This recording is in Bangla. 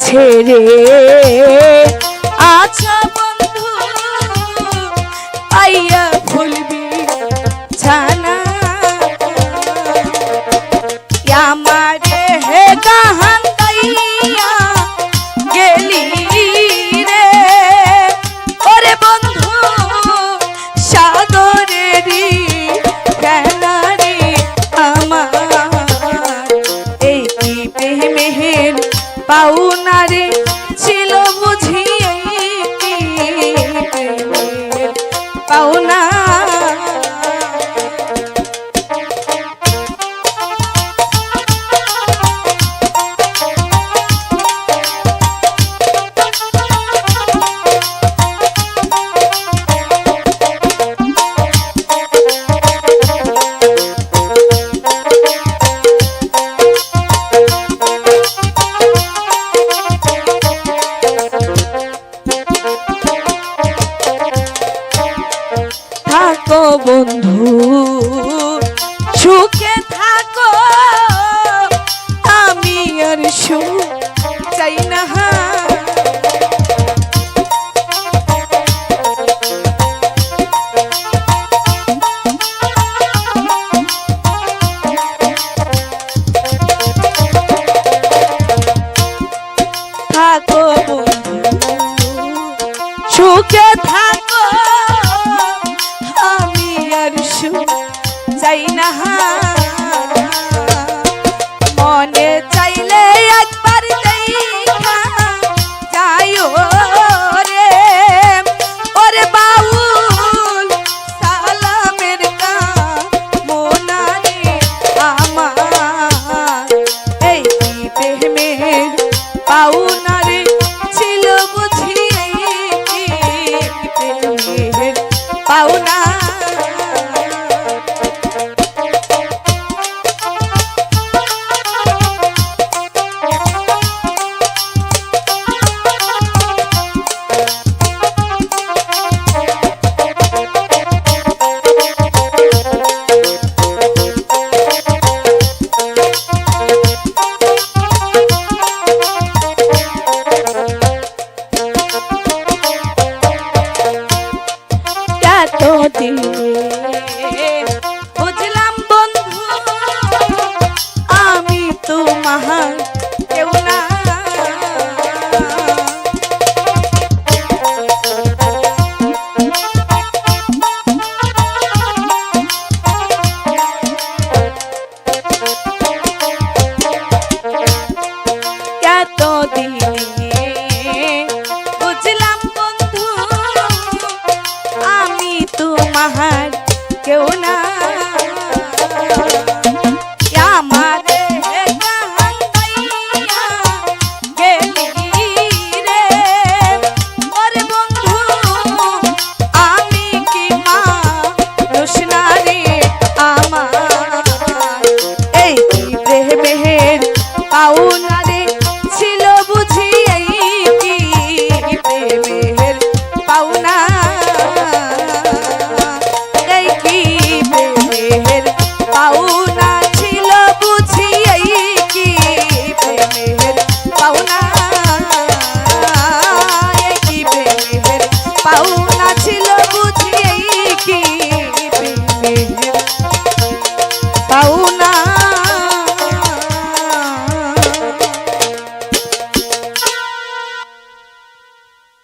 ছেড়ে আচ্ছা বন্ধু আইয়া ফুলবি ছানা। আমারে হে গেলি রে। বন্ধু এই কি পাউনারে ছিল বুঝিয়ে পাউনা